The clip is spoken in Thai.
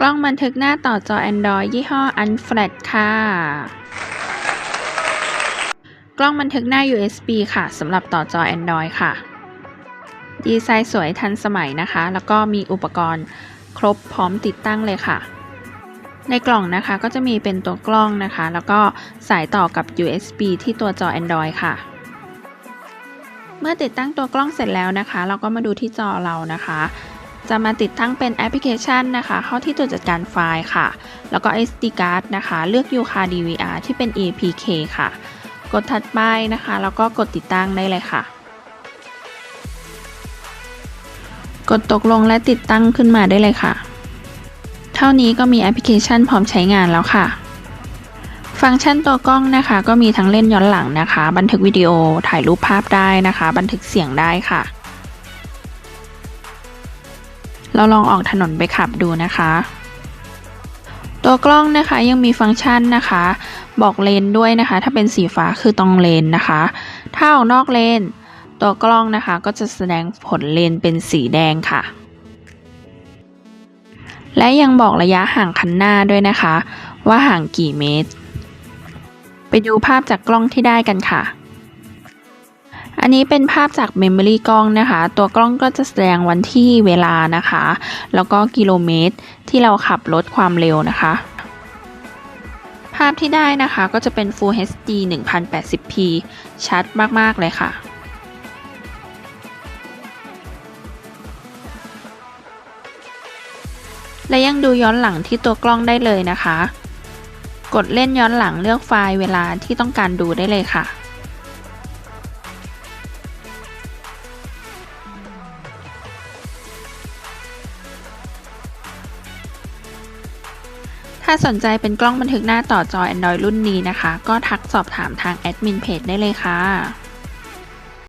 กล้องบันทึกหน้าต่อจอ Android ยี่ห้อ Unflat ค่ะ กล้องบันทึกหน้า USB ค่ะสำหรับต่อจอ Android ค่ะ ดีไซน์สวยทันสมัยนะคะ แล้วก็มีอุปกรณ์ครบพร้อมติดตั้งเลยค่ะ ในกล่องนะคะก็จะมีเป็นตัวกล้องนะคะ แล้วก็สายต่อกับ USB ที่ตัวจอ Android ค่ะ เมื่อติดตั้งตัวกล้องเสร็จแล้วนะคะ เราก็มาดูที่จอเรานะคะ จะมาติดตั้งเป็นแอปพลิเคชันนะคะ เข้าที่ตัวจัดการไฟล์ค่ะ แล้วก็ SD card นะคะ เลือก UCA DVR ที่เป็น APK ค่ะ กดถัดไปนะคะ แล้วก็กดติดตั้งได้เลยค่ะ กดตกลงและติดตั้งขึ้นมาได้เลยค่ะ เท่านี้ก็มีแอปพลิเคชันพร้อมใช้งานแล้วค่ะ ฟังก์ชันตัวกล้องนะคะ ก็มีทั้งเล่นย้อนหลังนะคะ บันทึกวิดีโอถ่ายรูปภาพได้นะคะ บันทึกเสียงได้ค่ะ เราลองออกถนนไปขับดูนะคะ ตัวกล้องนะคะยังมีฟังก์ชันนะคะ บอกเลนด้วยนะคะ ถ้าเป็นสีฟ้าคือตรงเลนนะคะ ถ้าออกนอกเลน ตัวกล้องนะคะก็จะแสดงผลเลนเป็นสีแดงค่ะ และยังบอกระยะห่างคันหน้าด้วยนะคะ ว่าห่างกี่เมตร ไปดูภาพจากกล้องที่ได้กันค่ะ นนี้เป็นภาพจากเมมโมรี่กล้องนะคะ ตัวกล้องก็จะแสดงวันที่เวลานะคะ แล้วก็กิโลเมตรที่เราขับรถความเร็วนะคะ ภาพที่ได้นะคะก็จะเป็น Full HD 1080p ชัดมาก ๆ เลยค่ะและยังดูย้อนหลังที่ตัวกล้องได้เลยนะคะ กดเล่นย้อนหลังเลือกไฟล์เวลาที่ต้องการดูได้เลยค่ะ ถ้าสนใจเป็นกล้องบันทึกหน้าต่อจอ Android รุ่นนี้นะคะ ก็ทักสอบถามทางแอดมินเพจได้เลยค่ะ